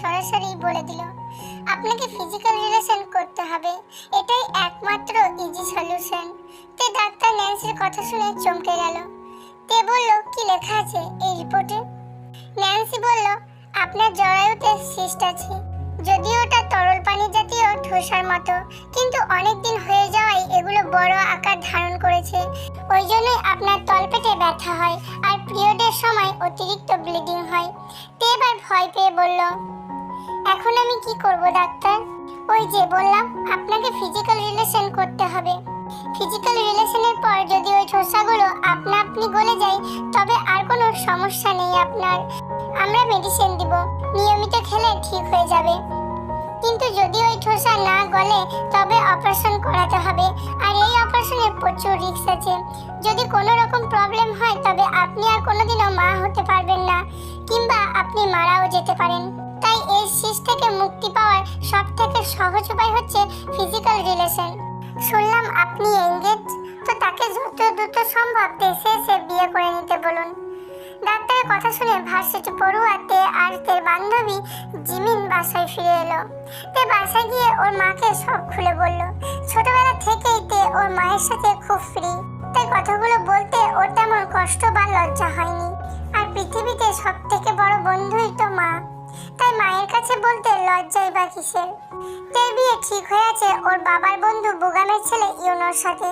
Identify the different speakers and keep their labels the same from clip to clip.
Speaker 1: সরাসরি বলে দিল, আপনাকে ফিজিক্যাল রিলেশন করতে হবে। এটাই একমাত্র ইজি সলিউশন তে ডাক্তার ন্যান্সির কথা শুনে চমকে গেল। তে বলল, কি লেখা আছে এই রিপোর্টে ন্যান্সি বলল, আপনার জরায়ুতে সিস্ট আছে। যদিও ওটা তরল পানি জাতীয় ঠোসার মতো, কিন্তু অনেক দিন হয়ে যাওয়ায় এগুলো বড় আকার ধারণ করেছে। ওই জন্যই আপনার তলপেটে ব্যথা হয় আর পিরিয়ডের সময় অতিরিক্ত ব্লিডিং হয়। তে এবার ভয় পেয়ে বলল এখন আমি কি করব, ডাক্তার? ওই যে বললাম, আপনাকে ফিজিক্যাল রিলেশন করতে হবে। ফিজিক্যাল রিলেশনের পর যদি ওই ঠোসাগুলো আপনা আপনি গলে যায়, তবে আর কোনো সমস্যা নেই আপনার। আমরা মেডিসিন দিব, নিয়মিত খেলে ঠিক হয়ে যাবে। কিন্তু যদি ওই ঠোসা না গলে, তবে অপারেশন করাতে হবে। আর এই অপারেশনে প্রচুর রিস্ক আছে। যদি কোনো রকম প্রবলেম হয়, তবে আপনি আর কোনোদিনও মা হতে পারবেন না, কিংবা আপনি মারাও যেতে পারেন। তাই এই শীষ থেকে মুক্তি পাওয়ার সব থেকে সহজ উপায় হচ্ছে ফিজিক্যাল রিলেশন শুনলাম আপনি এঙ্গেজ তো তাকে যত দ্রুত সম্ভব দেশে এসে বিয়ে করে নিতে বলুন। ডাক্তারের কথা শুনে ভার্সিটি পড়ুয়া তে আর তের বান্ধবী জিমিন বাসায় ফিরে এলো। তে বাসায় গিয়ে ওর মাকে সব খুলে বলল, ছোটবেলা থেকেই তে ওর মায়ের সাথে খুব ফ্রি তাই কথাগুলো বলতে ওর তেমন কষ্ট বা লজ্জা হয়নি। আর পৃথিবীতে সব থেকে বড় বন্ধুই তো মা। তাই মায়ের কাছে বলতে লজ্জাই বা কিসের? তের বিয়ে ঠিক হয়ে আছে ওর বাবার বন্ধু বুগামের ছেলে ইউনোর সাথে।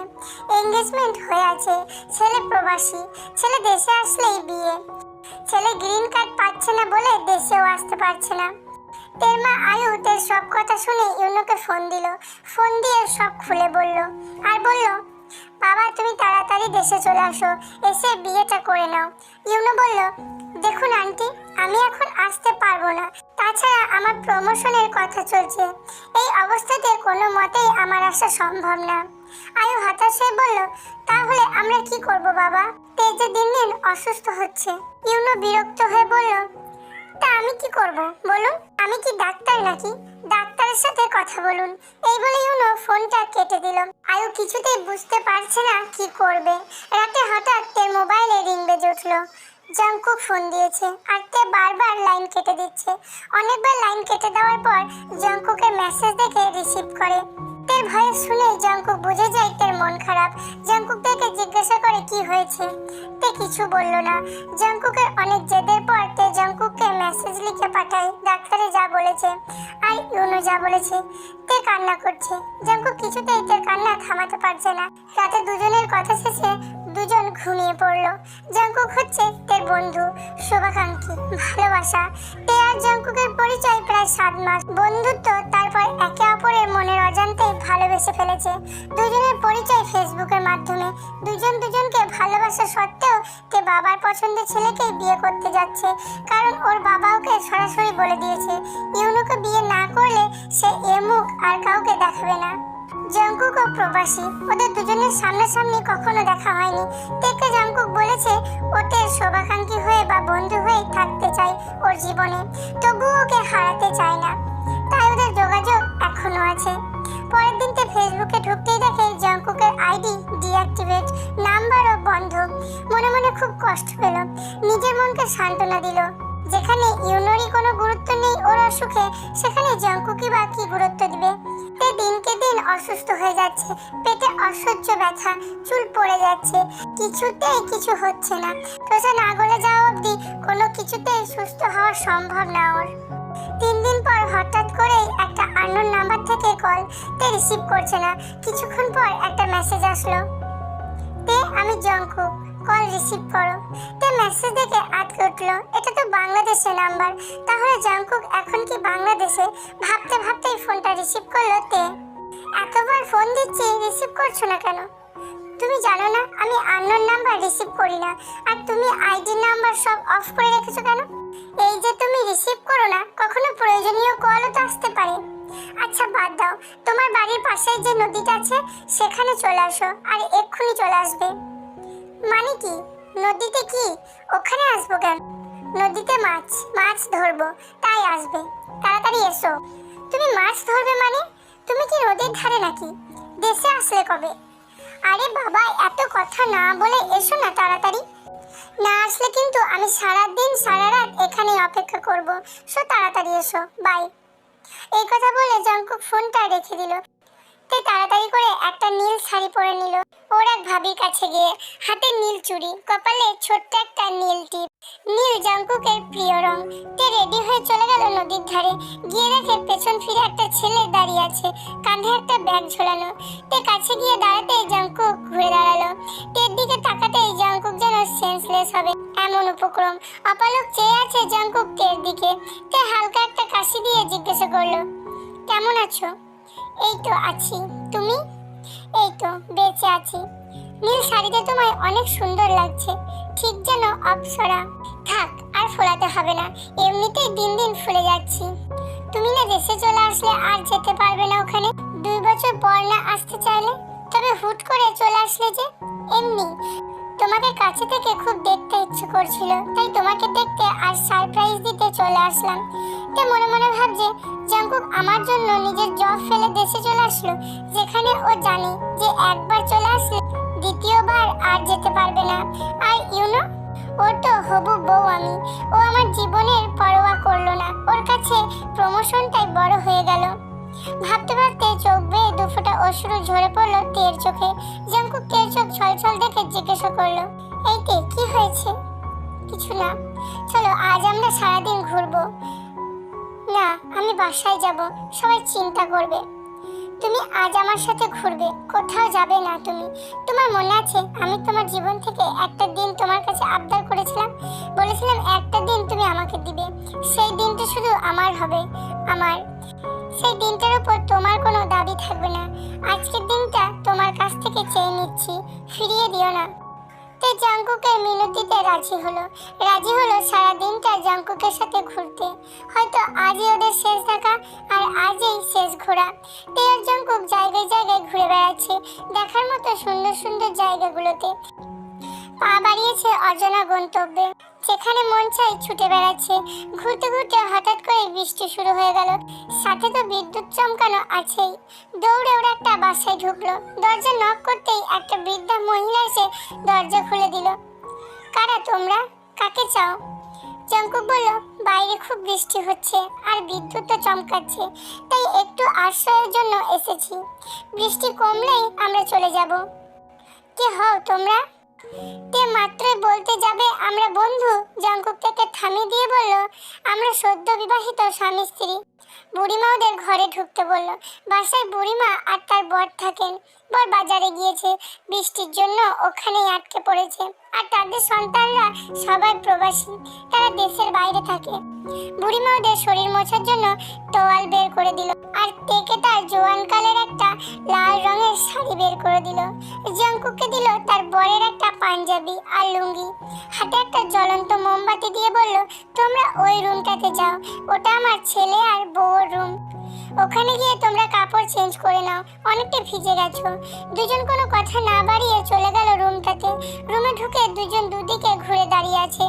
Speaker 1: এঙ্গেজমেন্ট হয়ে আছে, ছেলে প্রবাসী, ছেলে দেশে আসলেই বিয়ে। ছেলে গ্রিন কার্ড পাচ্ছে না বলে দেশেও আসতে পারছে না। তের মা আয়ু তের সব কথা শুনে ইউনোকে ফোন দিল। ফোন দিয়ে সব খুলে বলল। আর বলল বাবা, তুমি তাড়াতাড়ি দেশে চলে আসো। এসে বিয়েটা করে নাও। ইউনো বলল, দেখুন আন্টি, আমি এখন আসতে পারব না। তাছাড়া আমার প্রমোশনের কথা চলছে। এই অবস্থাতে কোনো মতেই আমার আসা সম্ভব না। আয়ু হতাশ হয়ে বলল, তাহলে আমরা কি করব বাবা? তেজে দিন দিন অসুস্থ হচ্ছে। ইউনো বিরক্ত হয়ে বলল তা আমি কি করব? বলুন, আমি কি ডাক্তার নাকি? ডাক্তারের সাথে কথা বলুন। এই বলে ইউনো ফোনটা কেটে দিল। আয়ু কিছুতেই বুঝতে পারছে না কি করবে। রাতে হঠাৎ তের মোবাইলে রিং বেজে উঠল। জাংকুক ফোন দিয়েছে আর তে বারবার লাইন কেটে দিচ্ছে। অনেকবার লাইন কেটে দেওয়ার পর জাংকুকের মেসেজ দেখে রিসিভ করে। তের ভয়ে শুনেই জাঙ্কুক বুঝে যায় তার মন খারাপ। জাঙ্কুক তাকে জিজ্ঞাসা করে, কি হয়েছে? তে কিছু বলল না। জাঙ্কুকের অনেক জেদের পর তে জাঙ্কুককে মেসেজ লিখে পাঠায়, ডাক্তারে যা বলেছে আর ইউনো যা বলেছে। তে কান্না করছে। জাঙ্কুক কিছুতেই তার কান্না থামাতে পারছে না। রাতে দুজনের কথা শেষে দুজন ঘুমিয়ে পড়ল। জাংকুক হচ্ছে তের বন্ধু, শুভাকাঙ্ক্ষী, ভালোবাসা। তে আর জাংকুকের পরিচয় প্রায় সাত মাস। বন্ধুত্ব তারপর একে অপরের মনের অজান্তে ভালোবেসে ফেলেছে। দুজনের পরিচয় ফেসবুকের মাধ্যমে। দুজন দুজনকে ভালোবাসা সত্ত্বেও তে বাবার পছন্দের ছেলেকেই বিয়ে করতে যাচ্ছে। কারণ ওর বাবা ওকে সরাসরি বলে দিয়েছে, ইউনুকে বিয়ে না করলে সে এ মুখ আর কাউকে দেখাবে না। জাংকুক ও প্রবাসী, ওদের দুজনের সামনাসামনি কখনো দেখা হয়নি। তেকে জাংকুক বলেছে, ওদের শোভাকাঙ্ক্ষী হয়ে বা বন্ধু হয়ে থাকতে চায় ওর জীবনে। তবুও ওকে হারাতে চায় না। তাই ওদের যোগাযোগ এখনও আছে। পরের দিনতে ফেসবুকে ঢুকতেই দেখে জাংকুকের আইডি ডিঅ্যাক্টিভেট নাম্বারও বন্ধ। মনে মনে খুব কষ্ট পেল। নিজের মনকে সান্ত্বনা দিল। যেখানে ইউনোরই কোনো গুরুত্ব নেই ওর অসুখে, সেখানে জাংকুকি বা কি গুরুত্ব দিবে? তে দিনকে দিন অসুস্থ হয়ে যাচ্ছে, পেটে অসহ্য ব্যথা, চুল পড়ে যাচ্ছে, কিছুতেই কিছু হচ্ছে না। ত্বচা না গলে যাওয়া অবধি কোনো কিছুতেই সুস্থ হওয়া সম্ভব না ওর। তিন দিন পর হঠাৎ করেই একটা আননোন নাম্বার থেকে কল তে রিসিভ করছে না। কিছুক্ষণ পর একটা মেসেজ আসলো। তে, আমি জঙ্কুক কল রিসিভ করো। তে মেসেজ দেখে আটকে উঠল। বাংলাদেশের নাম্বার। তাহলে জঙ্কুক এখন কি বাংলাদেশে? ভাবতে ভাবতেই ফোনটা রিসিভ করল তে। এতবার ফোন দিচ্ছি রিসিভ করছ না কেন? তুমি জানো না, আমি আননোন নাম্বার রিসিভ করি না। আর তুমি আইডি নাম্বার সব অফ করে রেখেছো কেন? এই যে তুমি রিসিভ করো না, কখনো প্রয়োজনীয় কলও তো আসতে পারে। আচ্ছা বাদ দাও। তোমার বাড়ির পাশে যে নদীটা আছে, সেখানে চলে আসো, আর এক্ষুনি চলে আসবে। মানে কি? নদীতে কি? ওখানে আসব কেন? নদীতে মাছ মাছ ধরবো, তাই আসবে। তাড়াতাড়ি এসো। তুমি মাছ ধরবে মানে? তুমি কি নদীর ধারে নাকি? দেশে আসলে কবে? আরে বাবা, এত কথা না বলে এসো না তাড়াতাড়ি। না আসলে কিন্তু আমি সারা দিন সারা রাত এখানেই অপেক্ষা করব। সো তাড়াতাড়ি এসো। বাই। এই কথা বলে জঙ্কুক ফোনটা রেখে দিল। একটা নীল শাড়ি পরে নিল। ওর এক ভাবির কাছে গিয়ে হাতে নীল চুড়ি, কপালে ছোট্ট একটা নীল টিপ। নীল জঙ্কুকের প্রিয় রং। তে রেডি হয়ে চলে গেল নদীর ধারে। গিয়ে দেখে পেছন ফিরে একটা ছেলে দাঁড়িয়ে আছে, কাঁধে একটা ব্যাগ ঝোলানো। তে কাছে গিয়ে দাঁড়াতেই জঙ্কুক ঘুরে দাঁড়াল। তের দিকে তাকাতেই জঙ্কুক যেন সেন্সলেস হবে, এমন উপক্রম। অপালক চেয়ে আছে জঙ্কুক তের দিকে। তে হালকা একটা কাশি দিয়ে জিজ্ঞাসা করল, কেমন আছো? এই তো আছি। তুমি? এই তো, বেঁচে আছি। নীল শাড়িতে তোমায় অনেক সুন্দর লাগছে। ঠিক যেন অপসরা। থাক, আর ফোলাতে হবে না। এমনিতেই দিন দিন ফুলে যাচ্ছি। তুমি না দেশে চলে আসলে আর যেতে পারবে না ওখানে। দুই বছর পর না আসতে চাইলে? তবে হুট করে চলে আসলে যে। এমনি। তোমাকে কাছে থেকে খুব দেখতে ইচ্ছে করছিল। তাই তোমাকে দেখতে আর সারপ্রাইজ দিতে চলে আসলাম। তে মনে মনে ভাবছে জাঙ্কুক আমার জন্য নিজের জব ফেলে দেশে চলে আসলো, যেখানে ও জানে যে একবার চলে আসলে দ্বিতীয়বার আর যেতে পারবে না। আর ইউনো ওর তো হবু বউ আমি। ও আমার জীবনের পরোয়া করল না। ওর কাছে প্রমোশনটাই বড় হয়ে গেল। ভাবতে ভাবতে চোখ বেয়ে দুফোটা অশ্রু ঝরে পড়ল তের চোখে। জাঙ্কুক তের চোখ ছলছল দেখে জিজ্ঞাসা করল, এই তে, কি হয়েছে? কিছু না। চলো, আজ আমরা সারাদিন ঘুরবো। না, আমি বাসায় যাব, সবাই চিন্তা করবে। তুমি আজ আমার সাথে ঘুরবে, কোথাও যাবে না তুমি। তোমার মনে আছে, আমি তোমার জীবন থেকে একটা দিন তোমার কাছে আবদার করেছিলাম, বলেছিলাম একটা দিন তুমি আমাকে দিবে। সেই দিনটা শুধু আমার হবে, আমার। সেই দিনটার উপর তোমার কোনো দাবি থাকবে না। আজকের দিনটা তোমার কাছ থেকে চেয়ে নিচ্ছি, ফিরিয়ে দিও না। তে জাঙ্কুকের মিনতিতে রাজি হলো। রাজি হলো সারা দিনটা জাঙ্কুকের সাথে ঘুরতে। হয়তো আজই ওদের শেষ দেখা আর আজই শেষ ঘোরা। তে জাঙ্কুক জায়গায় জায়গায় ঘুরে বেড়াচ্ছে দেখার মতো সুন্দর সুন্দর জায়গাগুলোতে। পা বাড়িয়েছে অজানা গন্তব্যে। যেখানে মন চাই ছুটে বেড়াচ্ছে। ঘুরতে ঘুরতে হঠাৎ করে বৃষ্টি শুরু হয়ে গেল। সাথে তো বিদ্যুৎ চমকানো আছেই। দৌড়ে ওরা একটা বাসায় ঢুকলো। দরজা নক করতেই একটা বৃদ্ধা মহিলা এসে দরজা খুলে দিল। কারা তোমরা? কাকে চাও? জঙ্কুক বলল, বাইরে খুব বৃষ্টি হচ্ছে আর বিদ্যুৎ চমকাচ্ছে, তাই একটু আশ্রয়ের জন্য এসেছি। বৃষ্টি কমলেই আমরা চলে যাব। কে হও তোমরা? তে মাত্রই বলতে যাবে, আমরা বন্ধু, জঙ্কুক থেকে থামিয়ে দিয়ে বলল, আমরা সদ্য বিবাহিত স্বামী স্ত্রী। বুড়িমা ওদের ঘরে ঢুকতে বলল, বাসায় বুড়িমা আর তার বর থাকেন। বর বাজারে গিয়েছে, বৃষ্টির জন্য ওখানেই আটকে পড়েছে। আর তাদের সন্তানরা সবাই প্রবাসী। তারা দেশের বাইরে থাকে। বুড়িমা ওদের শরীর মোছার জন্য তোয়াল বের করে দিল আর তেকে তার জোয়ানকালের একটা লাল রঙের শাড়ি বের করে দিল। জঙ্কুকে দিল তার বরের একটা পাঞ্জাবি আর লুঙ্গি। হাতে একটা জ্বলন্ত মোমবাতি দিয়ে বলল, তোমরা ওই রুমটাতে যাও। ওটা আমার ছেলে আর বউর রুম। ওখানে গিয়ে তোমরা কাপড় চেঞ্জ করে নাও। অনেকটা ভিজে গেছো। দুজন কোনো কথা না বাড়িয়ে চলে গেল রুমটাতে। রুমে ঢুকে দুজন দুদিকে ঘুরে দাঁড়িয়ে আছে।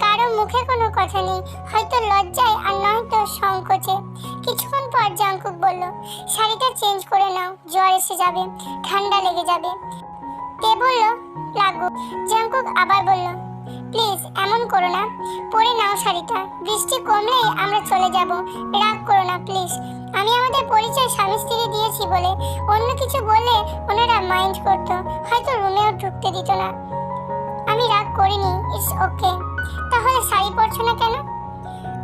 Speaker 1: কারও মুখে কোনো কথা নেই। হয়তো লজ্জায় আর নয়তো সংকোচে। কিছুক্ষণ পর জাঙ্কুক বলল, শাড়িটা চেঞ্জ করে নাও। জ্বর এসে যাবে। ঠান্ডা লেগে যাবে। তে বলল লাগুক জাঙ্কুক আবার বলল, প্লিজ, এমন করো না। পরে নাও শাড়িটা। বৃষ্টি কমলেই আমরা চলে যাব। রাগ করো না, প্লিজ। আমি আমাদের পরিচয় স্বামী স্ত্রী দিয়েছি বলে অন্য কিছু বললে ওনারা মাইন্ড করতো, হয়তো রুমেও ঢুকতে দিত না। আমি রাগ করিনি, ইটস ওকে। তাহলে শাড়ি পরছো না কেন?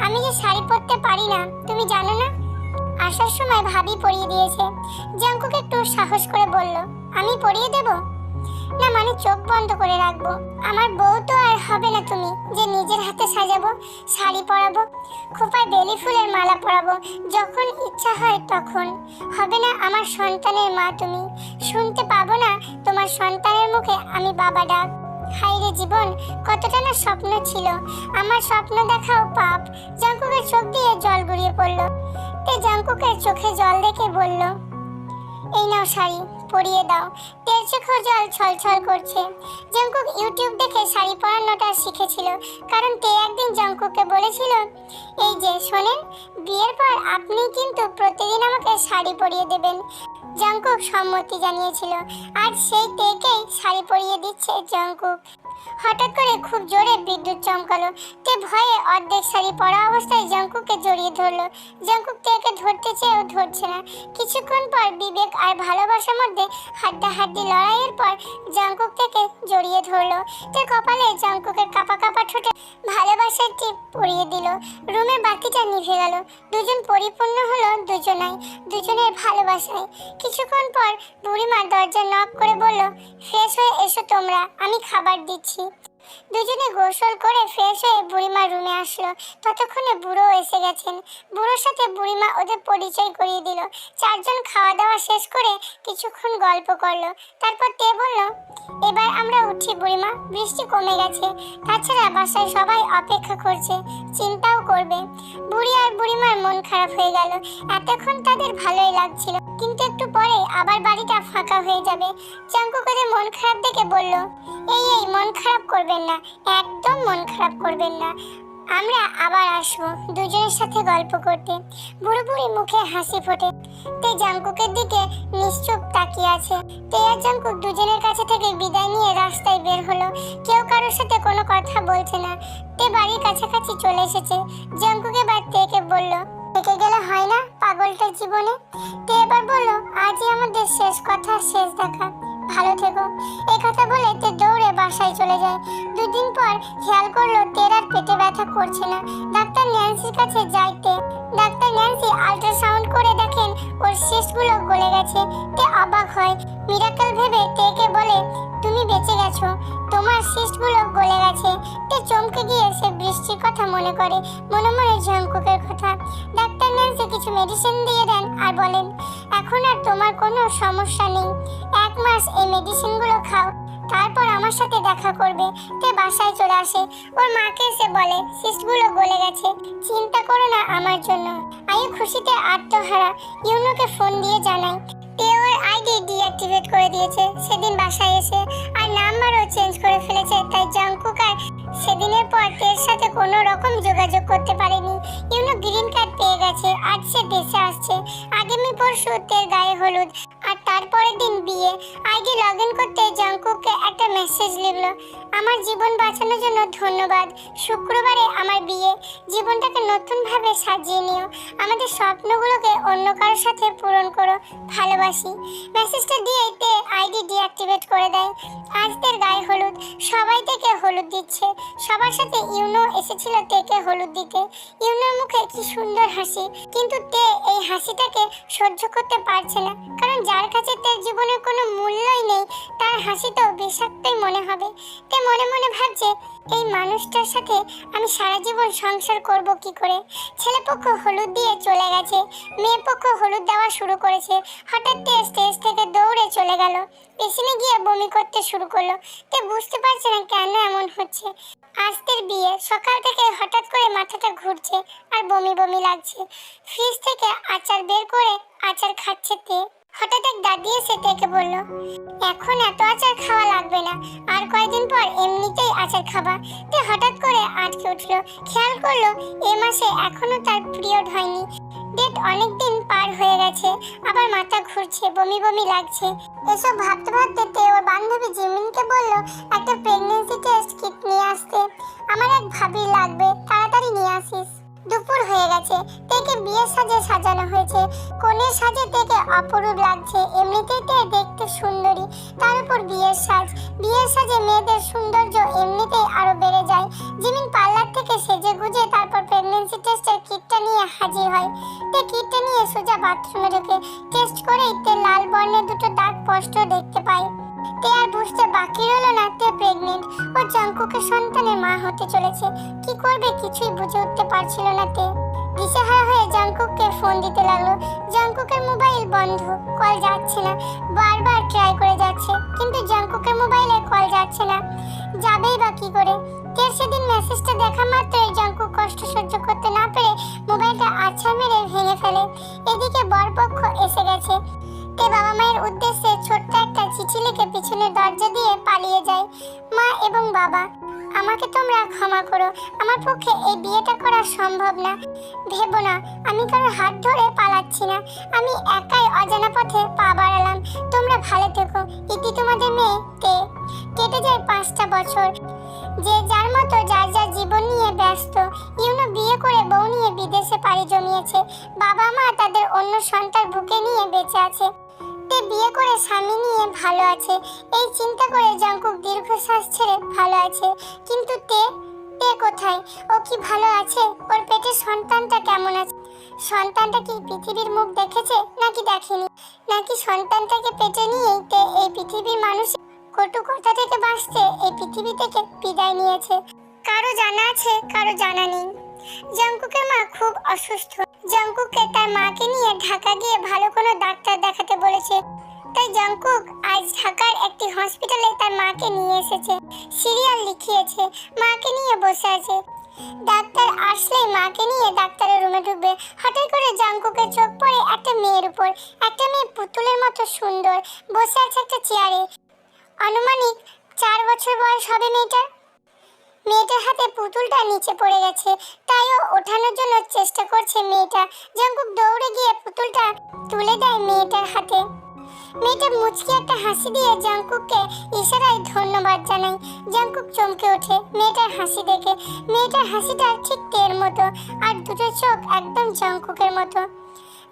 Speaker 1: আমি যে শাড়ি পরতে পারি না, তুমি জানো না? আসার সময় ভাবি পরিয়ে দিয়েছে। জাঙ্কুক একটু সাহস করে বলল, আমি পরিয়ে দেব? না মানে চোখ বন্ধ করে রাখব। আমার বউ তো আর হবে না তুমি, যে নিজের হাতে সাজাবো, শাড়ি পরাবো, খোপায় বেলি ফুলের মালা পরাবো, যখন ইচ্ছা হয় তখন। হবে না আমার সন্তানের মা তুমি, শুনতে পাবো না তোমার সন্তানের মুখে আমি বাবা ডাক। হাইরে জীবন, কতটা না স্বপ্ন ছিল, আমার স্বপ্ন দেখাও পাপ, জাঙ্কুকের চোখ দিয়ে জল গড়িয়ে পড়ল। তে জাঙ্কুকের চোখে জল দেখে বলল এই নাও শাড়ি, পরিয়ে দাও। তেল খোঁজ জল ছলছল করছে। জঙ্কুক ইউটিউব দেখে শাড়ি পরানোটা শিখেছিল, কারণ তে একদিন জঙ্কুককে বলেছিল, এই যে, শোনেন, বিয়ের পর আপনি কিন্তু প্রতিদিন আমাকে শাড়ি পরিয়ে দেবেন। জঙ্কুক সম্মতি জানিয়েছিল। আর সেই তেকেই শাড়ি পরিয়ে দিচ্ছে জঙ্কুক হঠাৎ করে খুব জোরে বিদ্যুৎ চমকালো। তে ভয়ে অর্ধেক শাড়ি পরা অবস্থায় জঙ্কুককে জড়িয়ে ধরলো। জঙ্কুক তেকে ধরতে চেয়েও ধরছে না। কিছুক্ষণ পর বিবেক আর ভালোবাসার মধ্যে হাড্ডাহাড্ডি লড়াইয়ের পর জঙ্কুক থেকে জড়িয়ে ধরলো। তে কপালে জঙ্কুকের কাপা কাপা ঠোঁটে ভালোবাসার টিপ পরিয়ে দিল। রুমের বাতিটা নিভে গেল। দুজন পরিপূর্ণ হলো দুজনাই। দুজনের ভালোবাসায়। কিছুক্ষণ পর বুড়িমা দরজা নক করে বলল, ফ্রেশ হয়ে এসো তোমরা, আমি খাবার দিচ্ছি। দুজনে গোসল করে ফ্রেশ হয়ে বুড়িমা রুমে আসলো। ততক্ষণে বুড়ো এসে গেছেন। বুড়োর সাথে বুড়িমা ওদের পরিচয় করিয়ে দিল। চারজন খাওয়া দাওয়া শেষ করে কিছুক্ষণ গল্প করল। তারপর তে বলল, এবার আমরা উঠি বুড়িমা, বৃষ্টি কমে গেছে। তাছাড়া বাসায় সবাই অপেক্ষা করছে। চিন্তাও করবে। বুড়ি আর বুড়িমার মন খারাপ হয়ে গেল। এতক্ষণ তাদের ভালোই লাগছিল। কিন্তু একটু পরে আবার বাড়িটা ফাঁকা হয়ে যাবে। চাঙ্কু করে মন খারাপ দেখে বলল, এই এই, মন খারাপ করবেন না। একদম মন খারাপ করবেন না। আমরা আবার আসব দুজনের সাথে গল্প করতে। বুড়ো বুড়ি মুখে হাসি ফোটে। তে জাঙ্কুকের দিকে নিশ্চুপ তাকিয়ে আছে। তে আর জাঙ্কুক দুজনের কাছে থেকে বিদায় নিয়ে রাস্তায় বের হলো। কেউ কারোর সাথে কোনো কথা বলছে না। তে বাড়ির কাছাকাছি চলে এসেছে। জাঙ্কুক এবার তেকে বলল থেকে গেলে হয় না পাগলটার জীবনে? তে এবার বলল, আজই আমাদের শেষ কথা, শেষ দেখা। ভালো থেকো। এই কথা বলে তে দৌড়ে বাসায় চলে যায়। দুদিন পর খেয়াল করল তের আর পেটে ব্যথা করছে না। ডাক্তার ন্যান্সির কাছে যাইতে ডাক্তার ন্যান্সি আল্ট্রাসাউন্ড করে দেখেন, ওর শেষগুলো গলে গেছে। তে অবাক হয়। মিরাকেল ভেবে তেকে বলে, তুমি বেঁচে গেছো। তোমার সিস্টগুলো গলে গেছে। তে চমকে গিয়ে সে বৃষ্টির কথা মনে করে, মনে মনে ঝঙ্কুকের কথা। ডাক্তার ন্যান্সি কিছু মেডিসিন দিয়ে দেন আর বলেন, এখন আর তোমার কোনো সমস্যা নেই। এক মাস এই মেডিসিনগুলো খাও, তারপর আমার সাথে দেখা করবে। তে বাসায় চলে আসে। ওর মাকে এসে বলে, সিস্টগুলো গলে গেছে। চিন্তা করো না আমার জন্য। আয়ু খুশিতে আত্মহারা। ইউনোকে ফোন দিয়ে জানায় তে ওর আইডি দিয়েছে, সেদিন বাসায় এসে। আর নাম্বারও চেঞ্জ করে ফেলেছে, তাই জাঙ্কুক আর সেদিনের পর তের সাথে কোনো রকম যোগাযোগ করতে পারেনি। ইউনো গ্রিন কার্ড পেয়ে গেছে, আজ সে দেশে আসছে। আগামী পরশু তের গায়ে হলুদ, আর তারপরের দিন বিয়ে। আইডি লগ ইন করতে জাঙ্কুককে একটা মেসেজ লিখলো আমার জীবন বাঁচানোর জন্য ধন্যবাদ। শুক্রবারে আমার বিয়ে। জীবনটাকে নতুনভাবে সাজিয়ে নিও। আমাদের স্বপ্নগুলোকে অন্য কারোর সাথে পূরণ করো। ভালোবাসি। মেসেজটা দিয়ে তে আইডি ডিঅ্যাক্টিভেট করে দেয়। আজ তের গায়ে হলুদ। সবাই থেকে হলুদ দিচ্ছে। সবার সাথে ইউনো এসেছিল তেকে হলুদ দিতে। ইউনোর মুখে কি সুন্দর হাসি। কিন্তু তে এই হাসিটাকে সহ্য করতে পারছে না। কারণ যার কাছে তের জীবনের কোনো মূল্যই নেই, তার হাসি তো বিষাক্তই মনে হবে। তে মনে মনে ভাবছে, এই মানুষটার সাথে আমি সারা জীবন সংসার করব কি করে? ছেলে পক্ষ হলুদ দিয়ে চলে গেছে। মেয়ে পক্ষ হলুদ দেওয়া শুরু করেছে। হঠাৎ তে স্টেজ থেকে দৌড়ে চলে গেল। পেছনে গিয়ে বমি করতে শুরু করল। তে বুঝতে পারছে না কেন এমন হচ্ছে। আজকের বিয়ে, সকাল থেকে হঠাৎ করে মাথাটা ঘুরছে আর বমি বমি লাগছে। ফ্রিজ থেকে আচার বের করে আচার খাচ্ছে তে। হঠাৎ এক দাদি এসে তেকে বলল, এখন এত আচার খাওয়া লাগবে না, আর কয়েকদিন পর এমনিতেই আচার খাবা। তে হঠাৎ করে আটকে উঠল, খেয়াল করল এ মাসে এখনও তার পিরিয়ড হয়নি। ডেট অনেক দিন পার হয়ে গেছে, আবার মাথা ঘুরছে, বমি বমি লাগছে। এসব ভাবতে ভাবতে তে ওর বান্ধবী জিমিনকে বলল, একটা প্রেগনেন্সি টেস্ট কিট নিয়ে আসতে। আমার এক ভাবি লাগবে, তাড়াতাড়ি নিয়ে আসিস। দুপুর হয়ে গেছে, তেকে বিয়ের সাজে সাজানো হয়েছে। কনের সাজে তেকে অপরূপ লাগছে, এমনিতেই তে দেখতে সুন্দরী। তার উপর বিয়ের সাজ। বিয়ের সাজে মেয়েদের সৌন্দর্য এমনিতেই আরও বেড়ে যায়। জিমিন পার্লার থেকে সেজে গুজে তারপর প্রেগনেন্সি টেস্টের কিটটা নিয়ে হাজির হয়। তে কিটটা নিয়ে সোজা বাথরুমে ঢুকে। টেস্ট করে তে লাল বর্ণের দুটো দাগ স্পষ্ট দেখতে পায়। তে আর বুঝতে বাকি রইল না তে প্রেগনেন্ট ও জাঙ্কুকের সন্তানের মা হতে চলেছে। কি করবে কিছুই বুঝে উঠতে পারছিল না তে। দিশেহারা হয়ে জাঙ্কুককে ফোন দিতে লাগল। জাঙ্কুকের মোবাইল বন্ধ কল যাচ্ছে না। বারবার ট্রাই করে যাচ্ছে, কিন্তু জাঙ্কুকের মোবাইলে কল যাচ্ছে না। যাবেই বা কি করে? তের সেদিন মেসেজটা দেখা মাত্রই জাঙ্কুক কষ্ট সহ্য করতে না পেরে মোবাইলটা আছাড় মেরে ভেঙে ফেলে। এদিকে বরপক্ষ এসে গেছে। তে বাবা মায়ের উদ্দেশ্যে ছোট্ট একটা চিঠি লিখে পিছনের দরজা দিয়ে পালিয়ে যায়। মা এবং বাবা, আমাকে তোমরা ক্ষমা করো। আমার পক্ষে এই বিয়েটা করা সম্ভব না। ভেবো না, আমি কারোর হাত ধরে পালাচ্ছি না। আমি একাই অজানা পথে পা বাড়ালাম। তোমরা ভালো থেকো, ইতি তোমাদের মেয়ে তে কেটে যায় পাঁচটা বছর। যে যার মতো যার যার জীবন নিয়ে ব্যস্ত, ইউনো বিয়ে করে বউ নিয়ে বিদেশে পাড়ি জমিয়েছে। বাবা মা তাদের অন্য সন্তান বুকে নিয়ে বেঁচে আছে। তে বিয়ে করে স্বামী নিয়ে ভালো আছে। এই চিন্তা করে জঙ্কুক দীর্ঘশ্বাস ছেড়ে ভালো আছে। কিন্তু তে তে কোথায়? ও কি ভালো আছে? ওর পেটে সন্তানটা কেমন আছে? সন্তানটা কি পৃথিবীর মুখ দেখেছে নাকি দেখেনি? নাকি সন্তানটাকে পেটে নিয়েই তে এই পৃথিবীর মানুষ কটু কথা থেকে বাঁচতে এই পৃথিবী থেকে বিদায় নিয়েছে? কারও জানা আছে, কারও জানা নেই। জঙ্কুকের মা খুব অসুস্থ। জঙ্কুককে তার মাকে নিয়ে ঢাকা গিয়ে ভালো কোনো ডাক্তার দেখাতে বলেছে। তাই জঙ্কুক আজ ঢাকার একটি হসপিটালে তার মাকে নিয়ে এসেছে। সিরিয়াল লিখিয়েছে, মাকে নিয়ে বসে আছে। ডাক্তার আসলেই মাকে নিয়ে ডাক্তারের রুমে ঢুকবে। হঠাৎ করে জঙ্কুকের চোখ পড়ে একটা মেয়ের উপর। একটা মেয়ে পুতুলের মতো সুন্দর, বসে আছে একটা চেয়ারে। আনুমানিক চার বছর বয়স হবে মেয়েটার। মেয়েটার হাতে পুতুলটা নিচে পড়ে গেছে তাই ও ওঠানোর জন্য চেষ্টা করছে মেয়েটা। জঙ্কুক দৌড়ে গিয়ে পুতুলটা তুলে দেয় মেয়েটার হাতে। মেয়েটা মুচকি একটা হাসি দিয়ে জঙ্কুককে ইশারায় ধন্যবাদ জানাই। জঙ্কুক চমকে ওঠে মেয়েটার হাসি দেখে। মেয়েটার হাসিটা ঠিক তের মতো, আর দুটো চোখ একদম জঙ্কুকের মতো।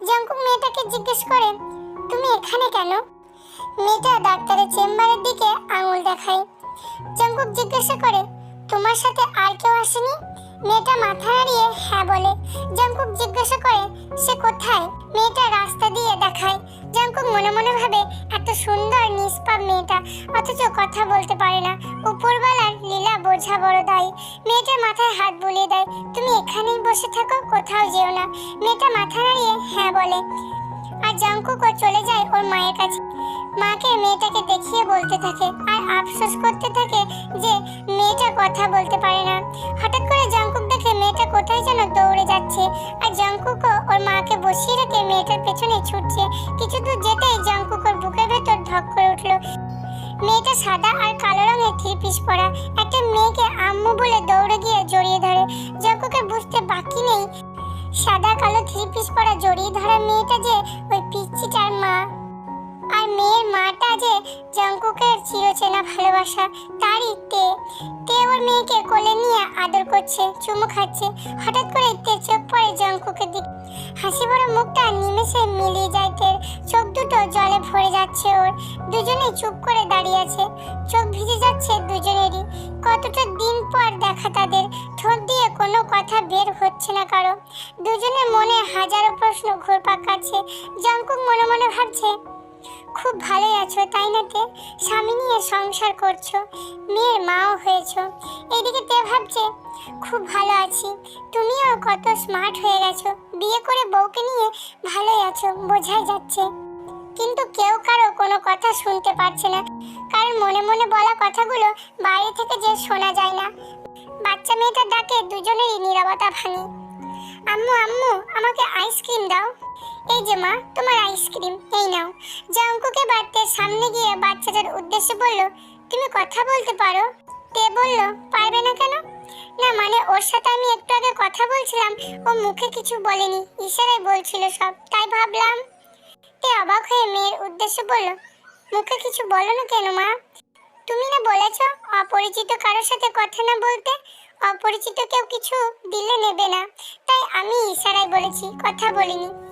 Speaker 1: জঙ্কুক মেয়েটাকে জিজ্ঞেস করে, তুমি এখানে কেন? মেয়েটা ডাক্তারের চেম্বারের দিকে আঙুল দেখায়। জঙ্কুক জিজ্ঞাসা করে, তোমার সাথে আর কেউ আসেনি? মেয়েটা মাথা হারিয়ে হ্যাঁ বলে। জঙ্কুক জিজ্ঞাসা করে, সে কোথায়? মেয়েটা রাস্তা দিয়ে দেখায়। জঙ্কুক মনে মনে ভাবে, এত সুন্দর, নিষ্পাপ মেয়েটা। অথচ কথা বলতে পারে না। উপরবেলার লীলা বোঝা বড় দায়ী। মেয়েটা মাথায় হাত বুলিয়ে দেয়, তুমি এখানেই বসে থাকো, কোথাও যেও না। মেয়েটা মাথা নাড়িয়ে হ্যাঁ বলে। আর জঙ্কুকও চলে যায় ওর মায়ের কাছে। মাকে মেয়েটাকে দেখিয়ে বলতে থাকে আর আফসোস করতে থাকে যে মেয়েটা কথা বলতে পারে না। হঠাৎ করে জঙ্কুক দেখে মেয়েটা কোথায় যেন দৌড়ে যাচ্ছে আর জঙ্কুকও ওর মাকে বসিয়ে রেখে মেয়েটার পেছনে ছুটছে। কিছু দূর যেতেই জঙ্কুক ওর বুকের ভেতর ধক করে উঠল। মেয়েটা সাদা আর কালো রঙের থ্রি পিস পরা একটা মেয়েকে আম্মু বলে দৌড়ে গিয়ে জড়িয়ে ধরে। জঙ্কুকের বুঝতে বাকি নেই। সাদা কালো থ্রি পিস পরা জড়িয়ে ধরা মেয়েটা যে ওই পিচ্ছিটার মা। আর মেয়ের মাটা যে জঙ্কুকের চিরচেনা ভালোবাসা, তারই তে। তে ওর মেয়েকে কোলে নিয়ে আদর করছে, চুমু খাচ্ছে। হঠাৎ করে তে চোখ পড়ে জঙ্কুকের দিকে। হাসি ভরা মুখটা নিমেষে মিলিয়ে যায় তের। চোখ দুটো জলে ভরে যাচ্ছে ওর। দুজনেই চুপ করে দাঁড়িয়ে আছে। চোখ ভিজে যাচ্ছে দুজনেরই। কতটা দিন পর দেখা তাদের। ঠোঁট দিয়ে কোনো কথা বের হচ্ছে না কারও। দুজনের মনে হাজারো প্রশ্ন ঘুরপাক কাটছে জঙ্কুক মনে মনে ভাবছে খুব ভালোই আছো, তাই না তে? স্বামী নিয়ে সংসার করছ, মেয়ের মাও হয়েছো। এদিকে তে ভাবছে, খুব ভালো আছি, তুমিও কত স্মার্ট হয়ে গেছো, বিয়ে করে বউকে নিয়ে ভালোই আছো, বোঝাই যাচ্ছে। কিন্তু কেউ কারও কোনো কথা শুনতে পারছে না, কারণ মনে মনে বলা কথাগুলো বাইরে থেকে যে শোনা যায় না। বাচ্চা মেয়েটার ডাকে দুজনেরই নীরবতা ভাঙে। আম্মু আম্মু, আমাকে আইসক্রিম দাও। এই যে মা, তোমার আইসক্রিম, এই নাও। জঙ্কুকে বাড়তে সামনে গিয়ে বাচ্চাটার উদ্দেশ্যে বলল, তুমি কথা বলতে পারো? তে বলল, পারবে না কেন? না মানে ওর সাথে আমি একটু আগে কথা বলছিলাম, ও মুখে কিছু বলেনি, ইশারায় বলছিল সব, তাই ভাবলাম। তে অবাক হয়ে মেয়ের উদ্দেশ্যে বলল, মুখে কিছু বলো না কেন মা? তুমি না বলেছ, অপরিচিত কারোর সাথে কথা না বলতে অপরিচিত কেউ কিছু দিলে নেবে না, তাই আমি ইশারায় বলেছি, কথা বলিনি।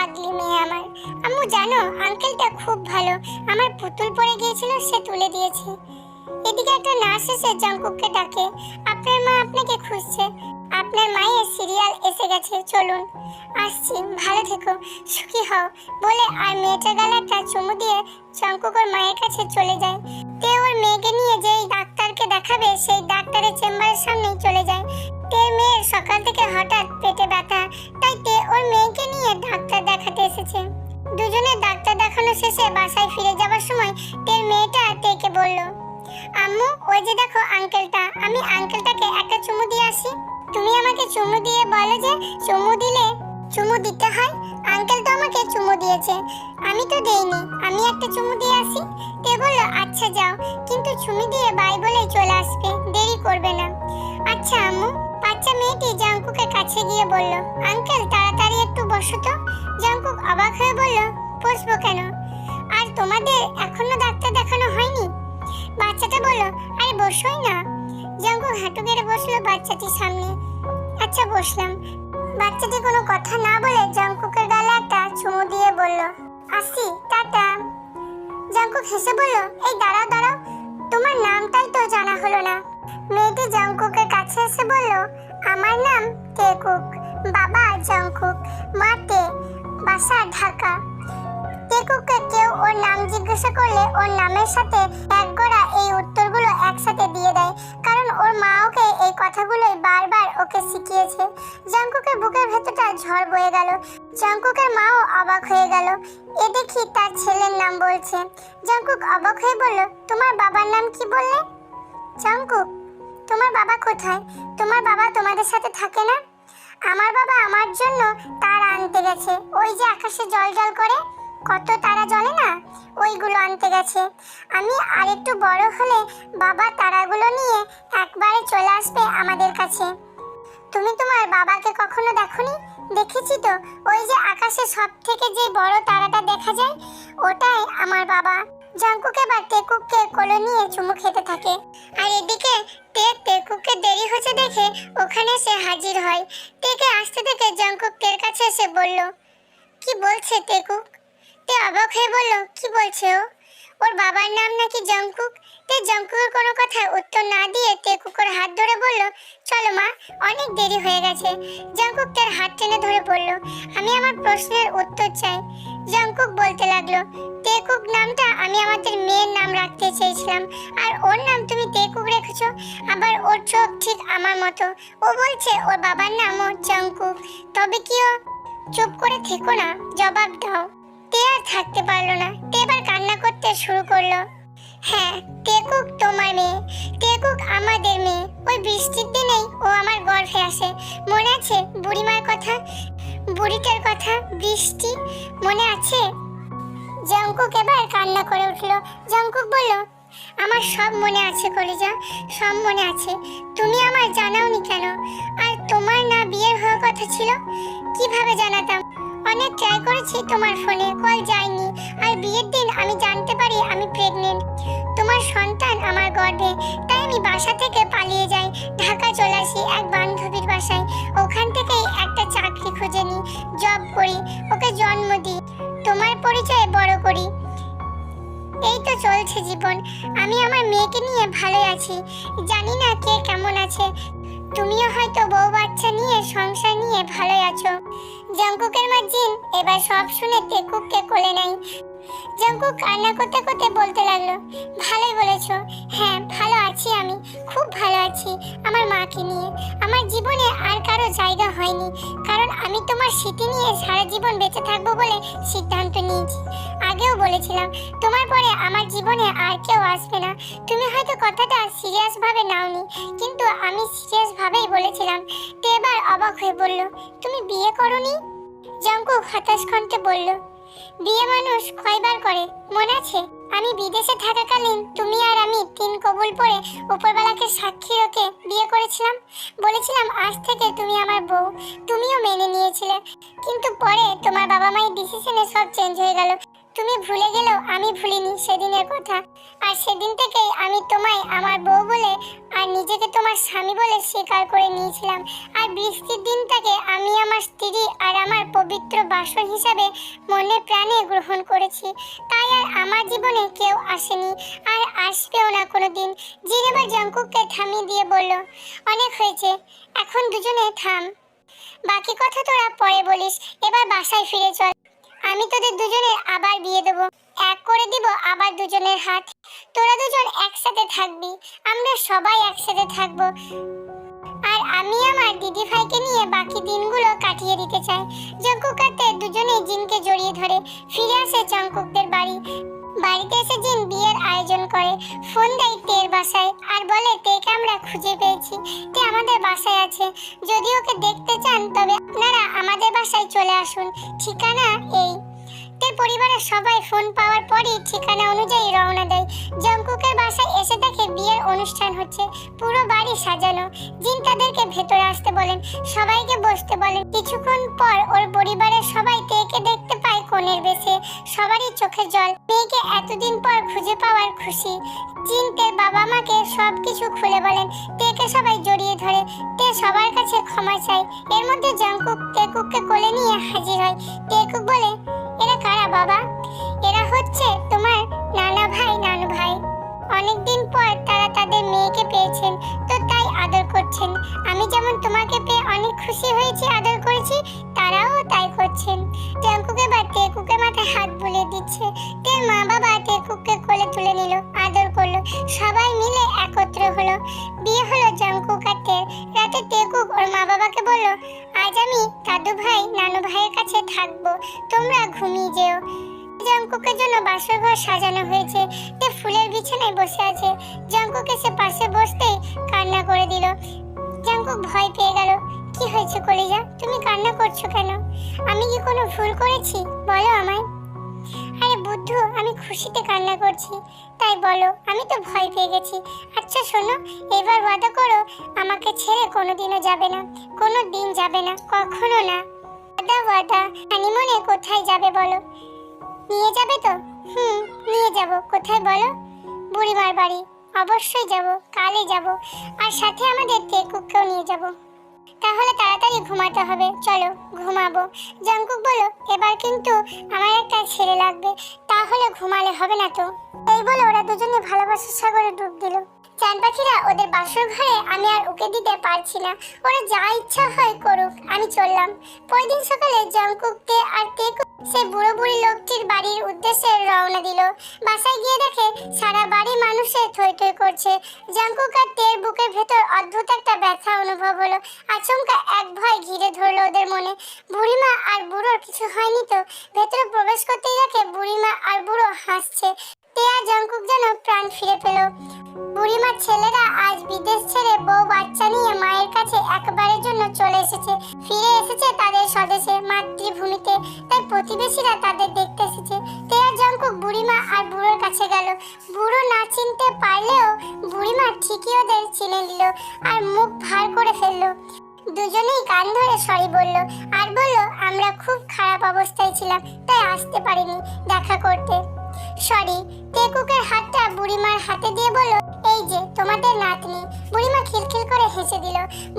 Speaker 1: পাগলি মেয়ে আমার। আম্মু, জানো আঙ্কেলটা খুব ভালো। আমার পুতুল পড়ে গিয়েছিল, সে তুলে দিয়েছে। এদিকে একটা নার্স এসে জঙ্কুককে ডাকে। আপনার মা আপনাকে খুঁজছে। আপনার মায়ের সিরিয়াল এসে গেছে, চলুন। আসছি, ভালো থেকো, সুখী হও। বলে আর মেয়েটার গালাটা চুমু দিয়ে জঙ্কুকর মায়ের কাছে চলে যায়। তে ওর মেয়েকে নিয়ে যেই ডাক্তারকে দেখাবে, সেই ডাক্তারের চেম্বারের সামনেই চলে যায়। তে মেয়ের সকাল থেকে হঠাৎ পেটে ব্যথা। তাই তে ওর মেয়েকে নিয়ে ডাক্তার দেখাতে এসেছে। দুজনে ডাক্তার দেখানো শেষে বাসায় ফিরে যাওয়ার সময় তের মেয়েটা তেকে বলল, আম্মু, ওই যে দেখো আঙ্কেলটা আমি আঙ্কেলটাকে একটা চুমু দিয়ে আসি। তুমি আমাকে চুমু দিয়ে বলো যে চুমু দিলে চুমু দিতে হয়? আঙ্কেল তো আমাকে চুমু দিয়েছে। আমি তো দেইনি, আমি একটা চুমু দিয়ে আসি। তে বলল আচ্ছা যাও, কিন্তু চুমু দিয়ে বাই বলে চলে আসবে, দেরি করবে না। আচ্ছা আম্মু। বাচ্চা মেয়েটি জাঙ্কুকের কাছে গিয়ে বলল আঙ্কেল তাড়াতাড়ি একটু বসো তো। জাঙ্কুক অবাক হয়ে বলল, বসবো কেন? আর তোমাদের এখনও ডাক্তার দেখানো হয়নি? বাচ্চাটা বলল, আরে বসোই না। জাঙ্কুক হাঁটু গেড়ে বসল বাচ্চাটির সামনে। আচ্ছা বসলাম। বাচ্চাটি কোনো কথা না বলে জাঙ্কুকের গালে একটা চুমু দিয়ে বলল, আসি, টাটা। জাঙ্কুক হেসে বলল, এই দাঁড়াও দাঁড়াও, তোমার নামটাই তো জানা হলো না। মেয়েটি জাঙ্কুকের কাছে এসে বলল, আমার নাম টেকুক বাবা জাঙ্কুক মা তে বাসা ঢাকা। টেকুকে কেউ ওর নাম জিজ্ঞাসা করলে ওর নামের সাথে এক গড়া এই উত্তরগুলো একসাথে দিয়ে দেয়। কারণ ওর মা ওকে এই কথাগুলোই বারবার ওকে শিখিয়েছে। জাঙ্কুকের বুকের ভেতরটা ঝড় বয়ে গেল। জাঙ্কুকের মাও অবাক হয়ে গেল। এ দেখি তার ছেলের নাম বলছে। জাঙ্কুক অবাক হয়ে বলল, তোমার বাবার নাম কি বললে? জাঙ্কুক, তোমার বাবা কোথায়? তোমার বাবা তোমাদের সাথে থাকে না? আমার বাবা আমার জন্য আনতে গেছে। ওই যে আকাশে জল জল করে, কত তারা জ্বলে না? ওইগুলো আনতে গেছে। আমি আর একটু বড় হলে বাবা তারাগুলো নিয়ে একবারে চলে আসবে আমাদের কাছে। তুমি তোমার বাবাকে কখনো দেখোনি? দেখেছি তো। ওই যে আকাশে সব থেকে যে বড় তারাটা দেখা যায়, ওটাই আমার বাবা। জাঙ্কুক এবার টেকুককে কোলে নিয়ে চুমু খেতে থাকে। আর এদিকে তে টেকুককে দেরি হচ্ছে দেখে ওখানে সে হাজির হয়। তেকে আসতে দেখে জাঙ্কুক তের কাছে এসে বলল, কি বলছে টেকুক? তে অবাক হয়ে বলল, কি বলছে ও? ওর বাবার নাম নাকি জঙ্কুক? তে জঙ্কুকের কোনো কথার উত্তর না দিয়ে টেকুকের হাত ধরে বলল, চলো মা, অনেক দেরি হয়ে গেছে। জঙ্কুক তার হাত টেনে ধরে বলল, আমি আমার প্রশ্নের উত্তর চাই। জঙ্কুক বলতে লাগল। টেকুক নামটা আমি আমাদের মেয়ের নাম রাখতে চেয়েছিলাম। আর ওর নাম তুমি টেকুক রেখেছো, আবার ওর চোখ ঠিক আমার মতো। ও বলছে, ওর বাবার নাম নামও জঙ্কুক তবে কি ও চুপ করে থেকো না? জবাব দাও। তে আর থাকতে পারল না। তে এবার কান্না করতে শুরু করল। হ্যাঁ টেকুক তোমার মেয়ে। টেকুক আমাদের মেয়ে। ওই বৃষ্টির দিনেই ও আমার গর্ভে আসে। মনে আছে বুড়িমার কথা? বুড়িটার কথা বৃষ্টি মনে আছে? জঙ্কুক এবার কান্না করে উঠল। জঙ্কুক বলল, আমার সব মনে আছে কলিজা, সব মনে আছে। তুমি আমার জানাওনি কেন? আর তোমার না বিয়ের হওয়ার কথা ছিল? কীভাবে জানাতাম? অনেক ট্রাই করেছি, তোমার ফোনে কল যায়নি। আর বিয়ের দিন আমি জানতে পারি আমি প্রেগনেন্ট তোমার সন্তান আমার গর্ভে, তাই আমি বাসা থেকে পালিয়ে যাই। ঢাকা চলে আসি এক বান্ধবীর বাসায়। ওখান থেকেই একটা চাকরি খুঁজে নিই জব করি, ওকে জন্ম দিই, তোমার পরিচয়ে বড় করি। এই তো চলছে জীবন। আমি আমার মেয়েকে নিয়ে ভালোই আছি। জানি না কে কেমন আছে। তুমিও হয়তো বউ বাচ্চা নিয়ে, সংসার নিয়ে ভালোই আছো। জঙ্কুকের মা জিন, এবার সব শুনে টেকুককে কোলে নেয়। জঙ্কুক কান্না করতে করতে বলতে লাগল, ভালোই বলেছ। হ্যাঁ ভালো আছি আমি, খুব ভালো আছি, আমার মাকে নিয়ে। আমার জীবনে আর কারও জায়গা হয়নি, কারণ আমি তোমার স্মৃতি নিয়ে সারা জীবন বেঁচে থাকব বলে সিদ্ধান্ত নিয়েছি। আগেও বলেছিলাম, তোমার পরে আমার জীবনে আর কেউ আসবে না। তুমি হয়তো কথাটা সিরিয়াসভাবে নাওনি, কিন্তু আমি সিরিয়াসভাবেই বলেছিলাম। তো এবার অবাক হয়ে বলল, তুমি বিয়ে করনি? জঙ্কুক হতাশ কণ্ঠে বলল বিয়ে মানুষ কয়বার করে, মনে আছে? আমি বিদেশে থাকাকালীন তুমি আর আমি তিন কবুল পরে উপরবেলাকে সাক্ষী রেখে বিয়ে করেছিলাম। বলেছিলাম, আজ থেকে তুমি আমার বউ। তুমিও মেনে নিয়েছিলে। কিন্তু পরে তোমার বাবা মায়ের ডিসিশনে সব চেঞ্জ হয়ে গেল। তুমি ভুলে গেলেও আমি ভুলিনি সেদিনের কথা। আর সেদিন থেকেই আমি তোমায় আমার বউ বলে আর নিজেকে তোমার স্বামী বলে স্বীকার করে নিয়েছিলাম। আর বৃষ্টির দিনটাকে আমি আমার স্ত্রী আর আমার পবিত্র বাসন হিসাবে মনে প্রাণে গ্রহণ করেছি। তাই আর আমার জীবনে কেউ আসেনি আর আসবেও না কোনোদিন। জিন এবার জঙ্কুককে থামিয়ে দিয়ে বলল, অনেক হয়েছে, এখন দুজনে থাম। বাকি কথা তোরা পরে বলিস। এবার বাসায় ফিরে চল। আমি তোদের দুজনের আবার বিয়ে দেবো। এক করে দিব, আবার দুজনের হাত। তোরা দুজন একসাথে থাকবি, আমরা সবাই একসাথে থাকব। আর আমি আমার দিদি ভাইকে নিয়ে বাকি দিনগুলো কাটিয়ে দিতে চাই। জঙ্কুকাতে দুজনেই জিনকে জড়িয়ে ধরে, ফিরে আসে চঙ্কুকদের বাড়ি। বাড়িতে এসে জিন বিয়ের আয়োজন করে। ফোন দেয় বাসায়। আর বলে তেকে আমরা খুঁজে পেয়েছি। তে আমাদের বাসায় আছে। যদি ওকে দেখতে চান, তবে আপনারা আমাদের বাসায় চলে আসুন। ঠিকানা এই। তে পরিবারের সবাই ফোন পাওয়ার পরই ঠিকানা অনুযায়ী রওনা দেয়। জঙ্কুকের বাসায় এসে দেখে বিয়ের অনুষ্ঠান হচ্ছে। পুরো বাড়ি সাজানো। জিন তাদেরকে ভেতরে আসতে বলেন। সবাইকে বসতে বলেন। কিছুক্ষণ পর ওর পরিবারের সবাই তেকে দেখতে পায় কোণের বেশে। সবারই চোখে জল। মেয়েকে এতদিন পর খুঁজে পাওয়ার খুশি। জিন তের বাবা মাকে সবকিছু খুলে বলেন। তেকে সবাই জড়িয়ে ধরে। তে সবার কাছে ক্ষমা চায়। এর মধ্যে জঙ্কুক তেকুককে কোলে নিয়ে হাজির হয়। তেকুক বলে, এরা কারা বাবা? এরা হচ্ছে তোমার নানা ভাই, নানু ভাই। অনেকদিন পর তারা তাদের মেয়েকে পেয়েছেন। তো তাই আদর করছেন। আমি যেমন তোমাকে পেয়ে অনেক খুশি হয়েছি, আদর করেছি, তারাও তাই করছেন। টেঙ্কুকে বা টেকুকে মাথায় হাত বুলিয়ে দিচ্ছে। তের মা বাবা টেকুকে কোলে তুলে নিল। আদর সবাই মিলে একত্র হলো। বিয়ে হলো জঙ্কুক আর টের রাতে টেকুক ওর মা বাবাকে বলল, আজ আমি দাদু ভাই, নানু ভাইয়ের কাছে থাকব। তোমরা ঘুমিয়ে যেও। জঙ্কুকের জন্য বাসর ঘর সাজানো হয়েছে। তে ফুলের বিছানায় বসে আছে। জঙ্কুক এসে পাশে বসতেই কান্না করে দিল। জঙ্কুক ভয় পেয়ে গেল, কি হয়েছে কলিজা? তুমি কান্না করছ কেন? আমি কি কোনো ভুল করেছি? বলো আমায়। আরে বুদ্ধু, আমি খুশিতে কান্না করছি। তাই বলো, আমি তো ভয় পেয়ে গেছি। আচ্ছা শোনো, এবার ওয়াদা করো, আমাকে ছেড়ে কোনোদিনও যাবে না। কোনো দিন যাবে না, কখনো না। ওয়াদা ওয়াদা, হানিমুনে কোথায় যাবে বলো? নিয়ে যাবে তো? হুম, নিয়ে যাব। কোথায় বলো? বুড়িমার বাড়ি। অবশ্যই যাব, কালই যাব। আর সাথে আমাদের টেকুককেও নিয়ে যাব। তাহলে তাড়াতাড়ি ঘুমাতে হবে। চলো, ঘুমাবো। জঙ্কুক বলো এবার কিন্তু আমার একটা ছেলে লাগবে। তাহলে ঘুমালে হবে না তো? এই বলে ওরা দুজনে ভালোবাসার সাগরে ডুব দিল। চান ওদের বাসর ঘরে আমি আর উকে দিতে পারছি না। ওরা যা ইচ্ছা হয় করুক, আমি চললাম। পরের দিন সকালে জঙ্কুক তে আর তেকু সে বুড়ো বুড়ি লোকটির বাড়ির উদ্দেশ্যে রওনা দিল। বাসায় গিয়ে দেখে সারা বাড়ি মানুষে থই থই করছে। জঙ্কুক আর তের বুকের ভেতর অদ্ভুত একটা ব্যথা অনুভব হলো। আচমকা এক ভয় ঘিরে ধরলো ওদের মনে। বুড়িমা আর বুড়োর কিছু হয়নি তো? ভেতরে প্রবেশ করতেই দেখে বুড়িমা আর বুড়ো হাসছে। তে আর যেন প্রাণ ফিরে পেল। বুড়িমার ছেলেরা আজ বিদেশ ছেড়ে বউ বাচ্চা নিয়ে মায়ের কাছে একবারের জন্য চলে এসেছে। ফিরে এসেছে তাদের স্বদেশে, মাতৃভূমিতে। তাই প্রতিবেশীরা তাদের দেখতে এসেছে। তেয়ার জঙ্কুক, বুড়িমা আর বুড়োর কাছে গেল। বুড়ো না চিনতে পারলেও বুড়িমা ঠিকই ওদের চিনে নিল আর মুখ ভার করে ফেলল। দুজনেই কান ধরে সরি বলল আর বলল, আমরা খুব খারাপ অবস্থায় ছিলাম, তাই আসতে পারিনি দেখা করতে। সরি, টেকুকের হাতটা বুড়িমার হাতে দিয়ে বলল, এই যে তোমাদের নাতনি। বুড়িমা খিলখিল করে হেসে দিল,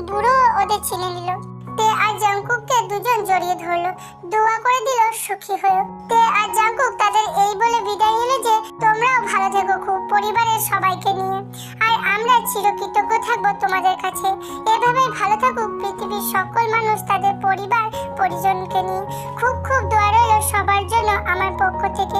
Speaker 1: বুড়ো ওদের চিনে নিল। তে আর জাঙ্কুককে দুজন জড়িয়ে ধরলো, দোয়া করে দিল সুখী হয়েও তে আর জাঙ্কুক তাদের এই বলে বিদায় নিল যে, তোমরাও ভালো থেকো খুব পরিবারের সবাইকে নিয়ে। আর আমরা চিরকৃতজ্ঞ থাকব তোমাদের কাছে। এভাবেই ভালো থাকুক পৃথিবীর সকল মানুষ তাদের পরিবার পরিজনকে নিয়ে। খুব খুব দোয়া রইল সবার জন্য আমার পক্ষ থেকে।